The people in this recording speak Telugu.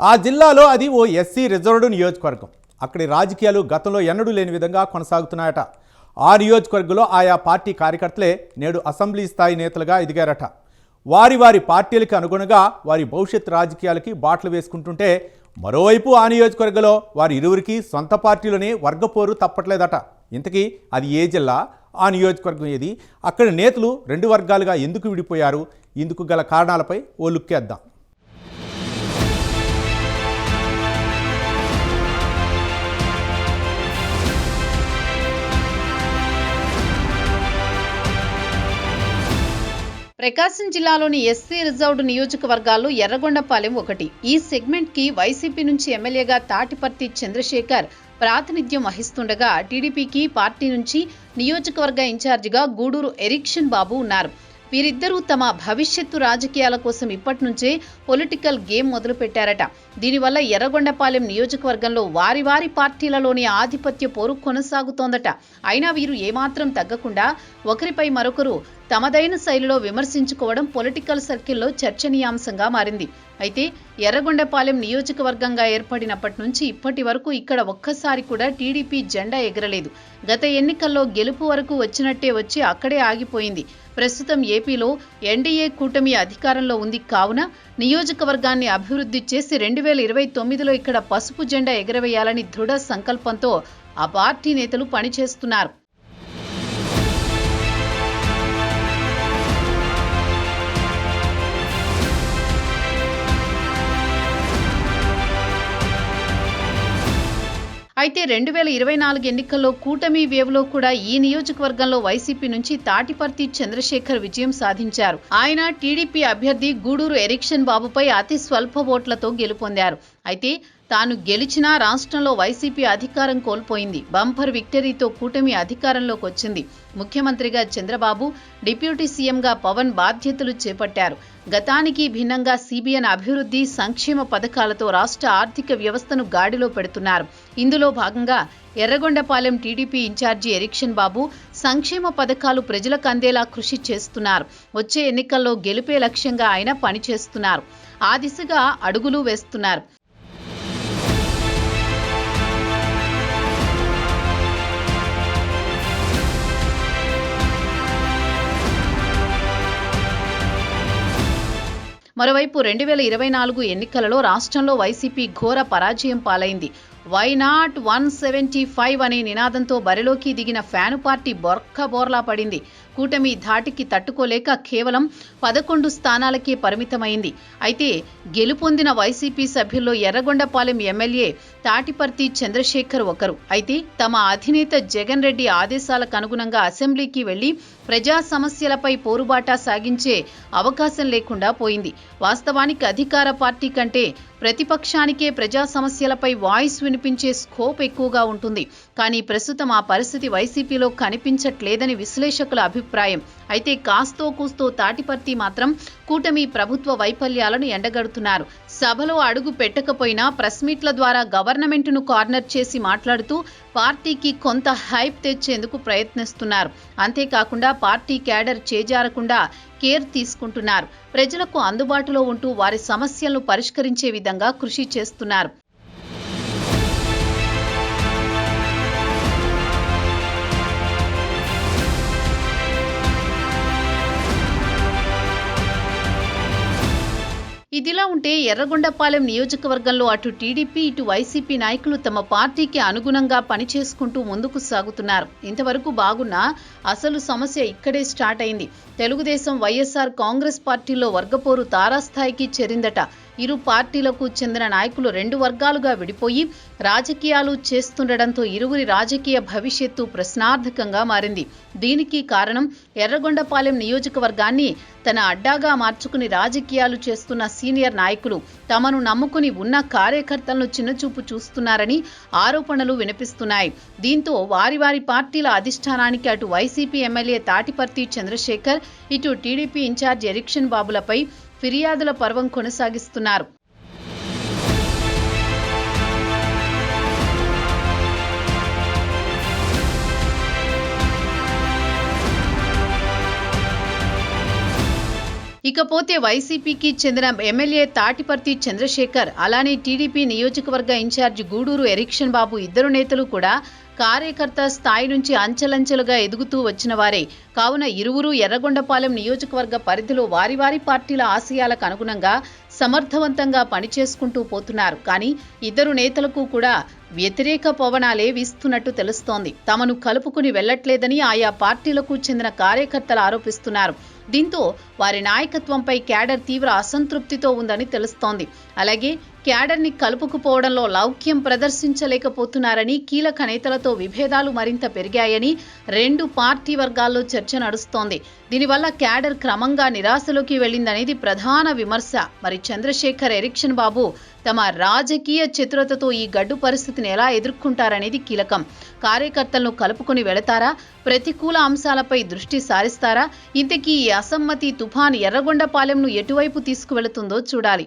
ఆ జిల్లాలో అది ఓ ఎస్సీ రిజర్వ్డ్ నియోజకవర్గం. అక్కడి రాజకీయాలు గతంలో ఎన్నడూ లేని విధంగా కొనసాగుతున్నాయట. ఆ నియోజకవర్గంలో ఆయా పార్టీ కార్యకర్తలే నేడు అసెంబ్లీ స్థాయి నేతలుగా ఎదిగారట. వారి వారి పార్టీలకు అనుగుణంగా వారి భవిష్యత్ రాజకీయాలకి బాటలు వేసుకుంటుంటే మరోవైపు ఆ నియోజకవర్గంలో వారి ఇరువురికి సొంత పార్టీలోనే వర్గపోరు తప్పట్లేదట. ఇంతకీ అది ఏ జిల్లా? ఆ నియోజకవర్గం ఏది? అక్కడి నేతలు రెండు వర్గాలుగా ఎందుకు విడిపోయారు? ఇందుకు గల కారణాలపై ఓ లుక్కేద్దాం. ప్రకాశం జిల్లాలోని ఎస్సీ రిజర్వ్డ్ నియోజకవర్గాల్లో ఎర్రగొండపాలెం ఒకటి. ఈ సెగ్మెంట్కి వైసీపీ నుంచి ఎమ్మెల్యేగా తాటిపర్తి చంద్రశేఖర్ ప్రాతినిధ్యం వహిస్తుండగా టీడీపీకి పార్టీ నుంచి నియోజకవర్గ ఇన్ఛార్జిగా గూడూరు ఎరిక్షన్ బాబు ఉన్నారు. వీరిద్దరూ తమ భవిష్యత్తు రాజకీయాల కోసం ఇప్పటి నుంచే పొలిటికల్ గేమ్ మొదలుపెట్టారట. దీనివల్ల ఎర్రగొండపాలెం నియోజకవర్గంలో వారి వారి పార్టీలలోని ఆధిపత్య పోరు కొనసాగుతోందట. అయినా వీరు ఏమాత్రం తగ్గకుండా ఒకరిపై మరొకరు తమదైన శైలిలో విమర్శించుకోవడం పొలిటికల్ సర్కిల్లో చర్చనీయాంశంగా మారింది. అయితే ఎర్రగొండపాలెం నియోజకవర్గంగా ఏర్పడినప్పటి నుంచి ఇప్పటి వరకు ఇక్కడ ఒక్కసారి కూడా టీడీపీ జెండా ఎగరలేదు. గత ఎన్నికల్లో గెలుపు వరకు వచ్చినట్టే వచ్చి అక్కడే ఆగిపోయింది. ప్రస్తుతం ఏపీలో ఎన్డీఏ కూటమి అధికారంలో ఉంది కావున నియోజకవర్గాన్ని అభివృద్ధి చేసి రెండు వేల ఇరవై తొమ్మిదిలో ఇక్కడ పసుపు జెండా ఎగరవేయాలని దృఢ సంకల్పంతో ఆ పార్టీ నేతలు పనిచేస్తున్నారు. అయితే రెండు వేల ఇరవై నాలుగు ఎన్నికల్లో కూటమి వేవ్లో కూడా ఈ నియోజకవర్గంలో వైసీపీ నుంచి తాటిపర్తి చంద్రశేఖర్ విజయం సాధించారు. ఆయన టీడీపీ అభ్యర్థి గూడూరు ఎరిక్షన్ బాబుపై అతి స్వల్ప ఓట్లతో గెలుపొందారు. అయితే తాను గెలిచినా రాష్ట్రంలో వైసీపీ అధికారం కోల్పోయింది. బంపర్ విక్టరీతో కూటమి అధికారంలోకి వచ్చింది. ముఖ్యమంత్రిగా చంద్రబాబు డిప్యూటీ సీఎంగా పవన్ బాధ్యతలు చేపట్టారు. గతానికి భిన్నంగా సిబిఎన్ అభివృద్ధి సంక్షేమ పథకాలతో రాష్ట్ర ఆర్థిక వ్యవస్థను గాడిలో పెడుతున్నారు. ఇందులో భాగంగా Yerragondapalem TDP incharge erection Babu సంక్షేమ పథకాలు ప్రజలకు అందేలా కృషి చేస్తున్నారు. వచ్చే ఎన్నికల్లో గెలిపే లక్ష్యంగా ఆయన పనిచేస్తున్నారు. ఆ దిశగా అడుగులు వేస్తున్నారు. మరోవైపు రెండు వేల ఇరవై నాలుగు ఎన్నికలలో రాష్ట్రంలో వైసీపీ ఘోర పరాజయం పాలైంది. Why not one seventy five అనే నినాదంతో బరిలోకి దిగిన ఫ్యాను పార్టీ బొర్ఖ బోర్లా పడింది. కూటమి ధాటికి తట్టుకోలేక కేవలం పదకొండు స్థానాలకే పరిమితమైంది. అయితే గెలుపొందిన వైసీపీ సభ్యుల్లో ఎర్రగొండపాలెం ఎమ్మెల్యే తాటిపర్తి చంద్రశేఖర్ ఒకరు. అయితే తమ అధినేత జగన్ రెడ్డి ఆదేశాలకు అనుగుణంగా అసెంబ్లీకి వెళ్ళి ప్రజా సమస్యలపై పోరుబాటా సాగించే అవకాశం లేకుండా పోయింది. వాస్తవానికి అధికార పార్టీ కంటే ప్రతిపక్షానికే ప్రజా సమస్యలపై వాయిస్ వినిపించే స్కోప్ ఎక్కువగా ఉంటుంది. కానీ ప్రస్తుతం ఆ పరిస్థితి వైసీపీలో కనిపించట్లేదని విశ్లేషకుల అభిప్రాయం. అయితే కాస్తో కూస్తో తాటిపర్తి మాత్రం కూటమి ప్రభుత్వ వైఫల్యాలను ఎండగడుతున్నారు. సభలో అడుగు పెట్టకపోయినా ప్రెస్ మీట్ల ద్వారా గవర్నమెంట్ను కార్నర్ చేసి మాట్లాడుతూ పార్టీకి కొంత హైప్ తెచ్చేందుకు ప్రయత్నిస్తున్నారు. అంతేకాకుండా పార్టీ క్యాడర్ చేజారకుండా కేర్ తీసుకుంటున్నారు. ప్రజలకు అందుబాటులో ఉంటూ వారి సమస్యలను పరిష్కరించే విధంగా కృషి చేస్తున్నారు. ఇదిలా ఉంటే ఎర్రగొండపాలెం నియోజకవర్గంలో అటు టీడీపీ ఇటు వైసీపీ నాయకులు తమ పార్టీకి అనుగుణంగా పనిచేసుకుంటూ ముందుకు సాగుతున్నారు. ఇంతవరకు బాగున్నా అసలు సమస్య ఇక్కడే స్టార్ట్ అయింది. తెలుగుదేశం వైఎస్ఆర్ కాంగ్రెస్ పార్టీలో వర్గపోరు తారాస్థాయికి చేరిందట. ఇరు పార్టీలకు చెందిన నాయకులు రెండు వర్గాలుగా విడిపోయి రాజకీయాలు చేస్తుండటంతో ఇరువురి రాజకీయ భవిష్యత్తు ప్రశ్నార్థకంగా మారింది. దీనికి కారణం ఎర్రగొండపాలెం నియోజకవర్గాన్ని తన అడ్డాగా మార్చుకుని రాజకీయాలు చేస్తున్న సీనియర్ నాయకులు. తమను నమ్ముకుని ఉన్న కార్యకర్తలను చిన్నచూపు చూస్తున్నారని ఆరోపణలు వినిపిస్తున్నాయి. దీంతో వారి వారి పార్టీల అధిష్టానానికి అటు వైసీపీ ఎమ్మెల్యే తాటిపర్తి చంద్రశేఖర్ ఇటు టీడీపీ ఇన్ఛార్జ్ ఎరిక్షన్ బాబులపై ఫిర్యాదుల పర్వం కొనసాగిస్తున్నారు. ఇకపోతే వైసీపీకి చెందిన ఎమ్మెల్యే తాటిపర్తి చంద్రశేఖర్ అలానే టీడీపీ నియోజకవర్గ ఇన్ఛార్జ్ గూడూరు ఎరిక్షన్ బాబు ఇద్దరు నేతలు కూడా కార్యకర్త స్థాయి నుంచి అంచెలంచెలుగా ఎదుగుతూ వచ్చిన వారే. కావున ఇరువురు ఎర్రగొండపాలెం నియోజకవర్గ పరిధిలో వారి వారి పార్టీల ఆశయాలకు అనుగుణంగా సమర్థవంతంగా పనిచేసుకుంటూ పోతున్నారు. కానీ ఇద్దరు నేతలకు కూడా వ్యతిరేక పవనాలే వీస్తున్నట్టు తెలుస్తోంది. తమను కలుపుకుని వెళ్ళట్లేదని ఆయా పార్టీలకు చెందిన కార్యకర్తలు ఆరోపిస్తున్నారు. దీంతో వారి నాయకత్వంపై క్యాడర్ తీవ్ర అసంతృప్తితో ఉందని తెలుస్తోంది. అలాగే క్యాడర్ని కలుపుకుపోవడంలో లౌక్యం ప్రదర్శించలేకపోతున్నారని కీలక నేతలతో విభేదాలు మరింత పెరిగాయని రెండు పార్టీ వర్గాల్లో చర్చ నడుస్తోంది. దీనివల్ల క్యాడర్ క్రమంగా నిరాశలోకి వెళ్ళిందనేది ప్రధాన విమర్శ. మరి చంద్రశేఖర్ ఎరిక్షన్ బాబు తమ రాజకీయ చతురతతో ఈ గడ్డు పరిస్థితిని ఎలా ఎదుర్కొంటారనేది కీలకం. కార్యకర్తలను కలుపుకుని వెళతారా? ప్రతికూల అంశాలపై దృష్టి సారిస్తారా? ఇంతకీ ఈ అసమ్మతి తుఫాన్ ఎర్రగొండపాలెంను ఎటువైపు తీసుకువెళుతుందో చూడాలి.